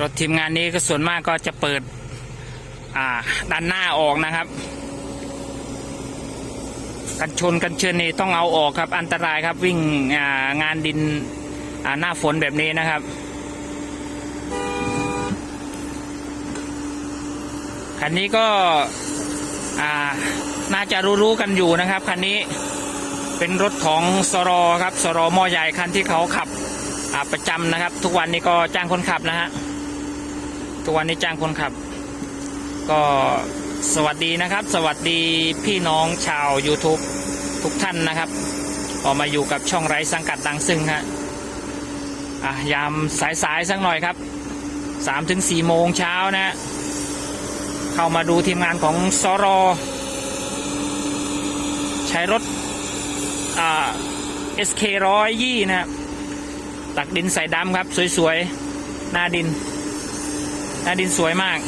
รถทีมงานนี้ก็ส่วนมากก็จะเปิดด้านหน้าออกนะครับ กันชนกันเชิญนี่ต้องเอาออกครับ อันตรายครับวิ่งางานดินหน้าฝนแบบนี้นะครับ คันนี้ก็น่าจะรู้ๆกันอยู่นะครับ คันนี้เป็นรถของสรอครับสรอมอใหญ่คันที่เขาขับประจำนะครับ ทุกวันนี้ก็จ้างคนขับนะฮะ ทุกวันนี้จ้างคนขับ ก็สวัสดีนะครับ สวัสดีพี่น้องชาว YouTube ทุกท่านนะครับ ออกมาอยู่กับช่องไร้สังกัดดังซึ่งฮะอะยามสายๆสักหน่อยครับสามถึงสี่โมงเช้านะ เข้ามาดูทีมงานของสรอ ใช้รถอ่า SK ร้อยยี่นะตักดินใส่ดำครับ สวย ๆ หน้าดิน หน้าดินสวยมาก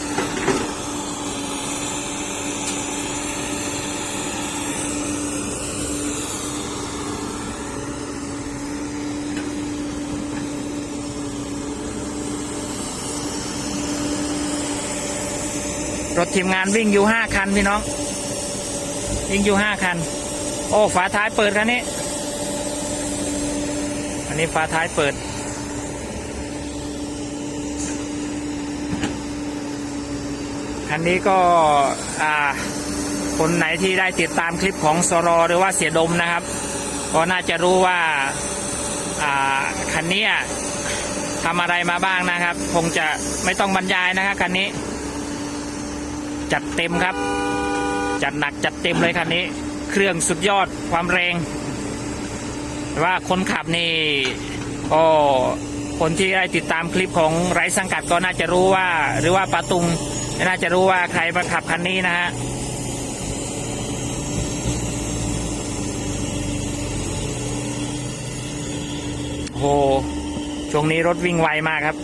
รถทีมงานวิ่งอยู่ห้าคันพี่น้อง วิ่งอยู่ห้าคัน โอ้ ฝาท้ายเปิดคันนี้ อันนี้ฝาท้ายเปิด คันนี้ก็คนไหนที่ได้ติดตามคลิปของสรอหรือว่าเสียดมนะครับ ก็น่าจะรู้ว่าคันนี้ทำอะไรมาบ้างนะครับ คงจะไม่ต้องบรรยายนะครับคันนี้ จัดเต็มครับ จัดหนักจัดเต็มเลยคันนี้ เครื่องสุดยอดความแรงว่าคนขับนี่ก็คนที่ได้ติดตามคลิปของไร้สังกัดก็น่าจะรู้ว่า หรือว่าปาตุง น่าจะรู้ว่าใครมาขับคันนี้นะฮะโอ้โหช่วงนี้รถวิ่งไวมากครับ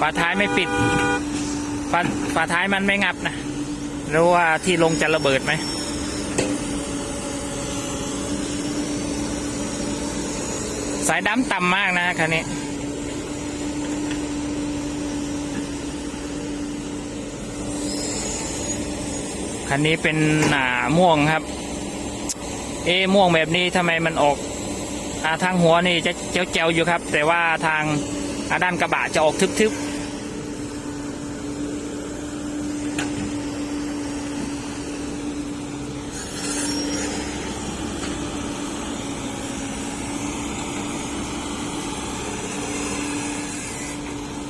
ฝาท้ายไม่ปิด ฝาฝาท้ายมันไม่งับนะรู้ว่าที่ลงจะระเบิดไหม สายดำต่ำมากนะคันนี้คันนี้เป็นหนาม่วงครับ เอม่วงแบบนี้ทำไมมันออกอาทางหัวนี่จะเจียวๆอยู่ครับ แต่ว่าทางาด้านกระบะจะออกทึบๆ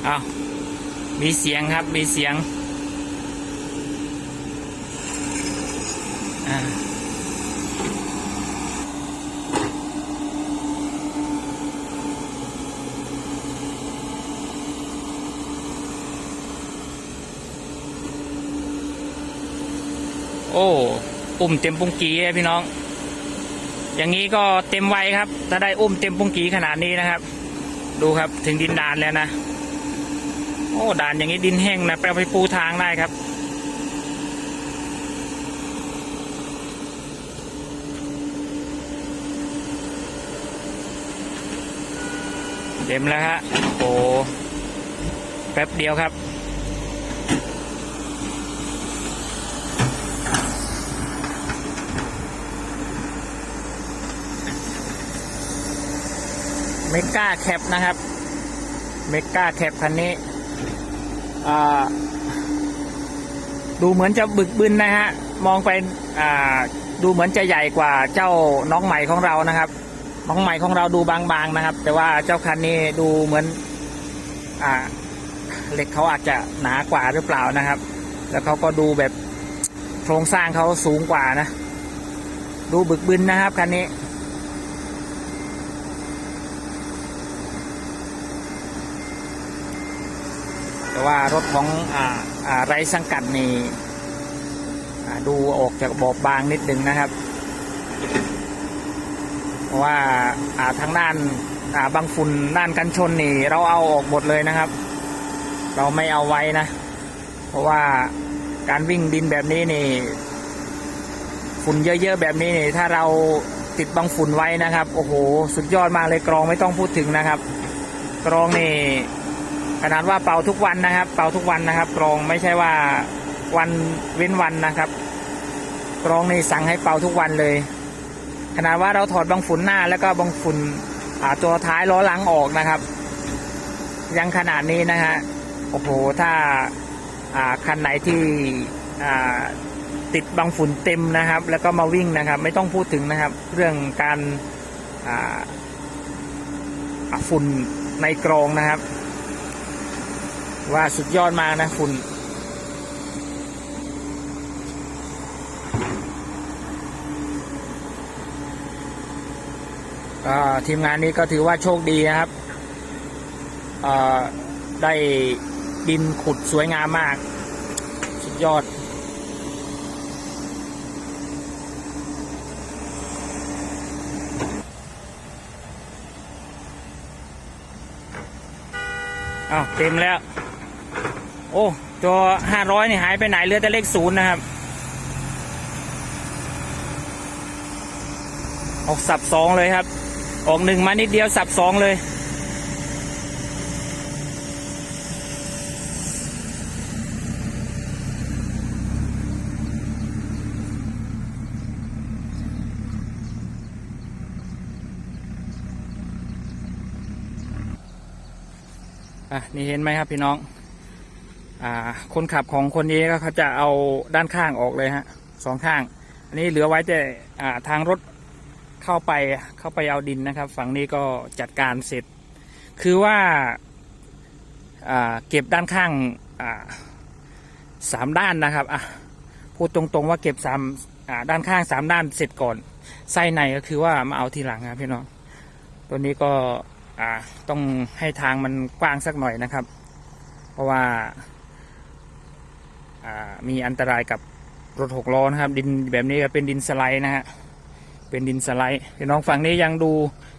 อ้ามีเสียงครับ มีเสียงอ่าโอ้อุ้มเต็มปุ้งกีเลยพี่น้อง อย่างนี้ก็เต็มไวครับ ถ้าได้อุ้มเต็มปุ้งกีขนาดนี้นะครับ ดูครับ ถึงดินดานแล้วนะ โอ้ด่านอย่างนี้ดินแห้งนะไปเอาไปปูทางได้ครับ เต็มแล้วฮะโอ้แป๊บเดียวครับเมกาแคปนะครับ เมกาแคปคันนี้ ดูเหมือนจะบึกบึนนะฮะ มองไปดูเหมือนจะใหญ่กว่าเจ้าน้องใหม่ของเรานะครับ น้องใหม่ของเราดูบางๆนะครับ แต่ว่าเจ้าคันนี้ดูเหมือนอเหล็กเขาอาจจะหนากว่าหรือเปล่านะครับ แล้วเขาก็ดูแบบโครงสร้างเขาสูงกว่านะ ดูบึกบึนนะครับคันนี้ แต่ว่ารถของอ่าอ่าไรสังกัดนี่ดูออกจากบอบบางนิดนึงนะครับ เพราะว่าอ่าทางด้านอ่าบางฝุ่นด้านกันชนนี่เราเอาออกหมดเลยนะครับ เราไม่เอาไว้นะ เพราะว่าการวิ่งดินแบบนี้นี่ฝุ่นเยอะๆแบบนี้นี่ถ้าเราติดบังฝุ่นไว้นะครับ โอ้โห สุดยอดมากเลยกรองไม่ต้องพูดถึงนะครับ กรองนี่ ขนาดว่าเป่าทุกวันนะครับ เป่าทุกวันนะครับกรองไม่ใช่ว่าวันเว้นวันนะครับกรองนี่สั่งให้เป่าทุกวันเลย ขนาดว่าเราถอดบังฝุ่นหน้า แล้วก็บังฝุ่นอ่าตัวท้ายล้อหลังออกนะครับ ยังขนาดนี้นะฮะโอ้โหถ้าอ่าคันไหนที่อ่าติดบังฝุ่นเต็มนะครับ แล้วก็มาวิ่งนะครับ ไม่ต้องพูดถึงนะครับ เรื่องการอ่าฝุ่นในกรองนะครับ ว่าสุดยอดมากนะฝุ่นทีมงานนี้ก็ถือว่าโชคดีนะครับ ได้ดินขุดสวยงามมาก สุดยอด อ้าว เต็มแล้ว โอ้ตัวห้าร้อยนี่หายไปไหนเหลือแต่เลขศูนย์นะครับออกสับสองเลยครับ ออกหนึ่งมานิดเดียวสับสองเลยอะนี่เห็นไหมครับพี่น้อง คนขับของคนนี้ก็เขาจะเอาด้านข้างออกเลยฮะสองข้าง อันนี้เหลือไว้แต่ทางรถเข้าไปเข้าไปเอาดินนะครับ ฝั่งนี้ก็จัดการเสร็จ คือว่าเก็บด้านข้างสามด้านนะครับอะพูดตรงๆว่าเก็บสามด้านข้างสามด้านเสร็จก่อนไส้ในก็คือว่ามาเอาทีหลังครับพี่น้องตัวนี้ก็ต้องให้ทางมันกว้างสักหน่อยนะครับ เพราะว่า มีอันตรายกับรถหกล้อนะครับ ดินแบบนี้ก็เป็นดินสไลด์นะฮะเป็นดินสไลด์พี่น้องฝั่งนี้ยังดู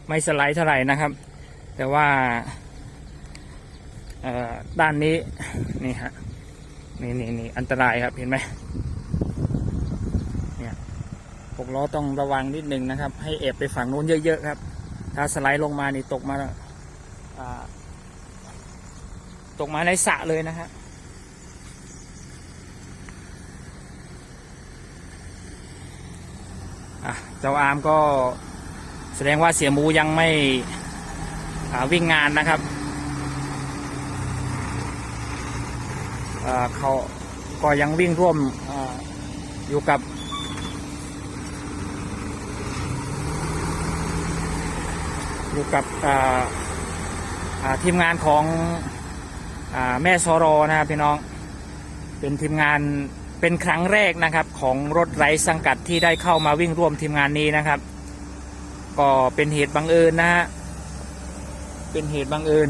ไม่สไลด์เท่าไหร่นะครับ แต่ว่าด้านนี้นี่ฮะนี่นี่นี่อันตรายครับเห็นไหมเนี่ยหกล้อต้องระวังนิดนึงนะครับ ให้เอบไปฝั่งนู้นเยอะๆครับ ถ้าสไลด์ลงมานี่ตกมาอ่าตกมาในสระเลยนะฮะ อะเจ้าอาร์มก็แสดงว่าเสียหมูยังไม่วิ่งงานนะครับเขาก็ยังวิ่งร่วมออยู่กับอยู่กับทีมงานของอแม่ซอรอนะครับพี่น้อง เป็นทีมงาน เป็นครั้งแรกนะครับของรถไร้สังกัดที่ได้เข้ามาวิ่งร่วมทีมงานนี้นะครับ ก็เป็นเหตุบังเอิญนะฮะเป็นเหตุบังเอิญ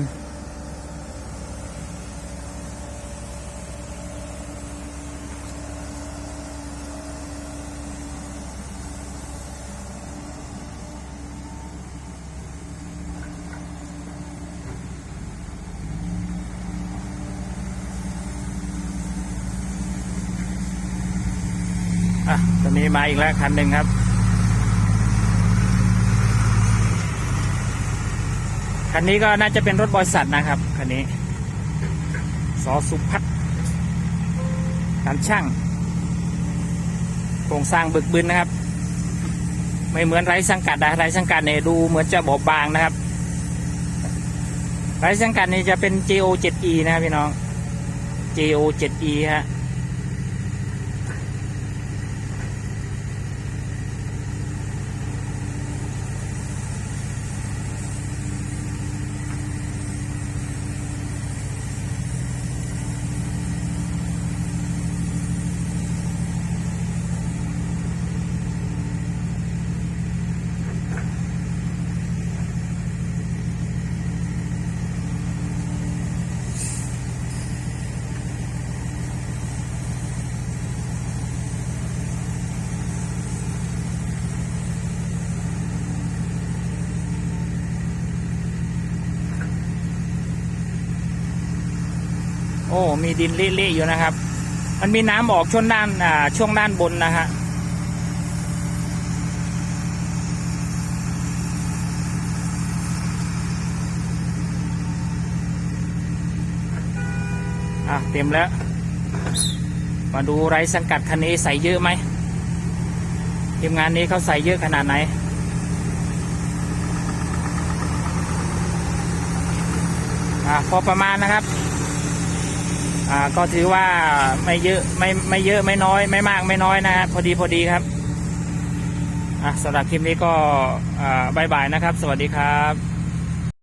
นี้มาอีกแล้วคันหนึ่งครับ คันนี้ก็น่าจะเป็นรถบริษัทนะครับ คันนี้สอสุพัฒน์การช่าง โครงสร้างบึกบึนนะครับ ไม่เหมือนไร้สังกัดนะไร้สังกัดเนี่ยดูเหมือนจะบอบบางนะครับ ไร้สังกัดนี่จะเป็น JO 7E นะครับพี่น้อง JO 7E ฮะ โอ้มีดินเละๆอยู่นะครับ มันมีน้ำออกช่วงด้านช่วงด้านบนนะฮะอะเต็มแล้ว มาดูไรสังกัดคันนี้ใส่เยอะไหมทีมงานนี้เขาใส่เยอะขนาดไหนอะพอประมาณนะครับ อ่าก็ถือว่าไม่เยอะไม่ไม่เยอะไม่น้อย ไม่มากไม่น้อยนะครับพอดีพอดีครับอะสำหรับคลิปนี้ก็อ่าบายบายนะครับ สวัสดีครับ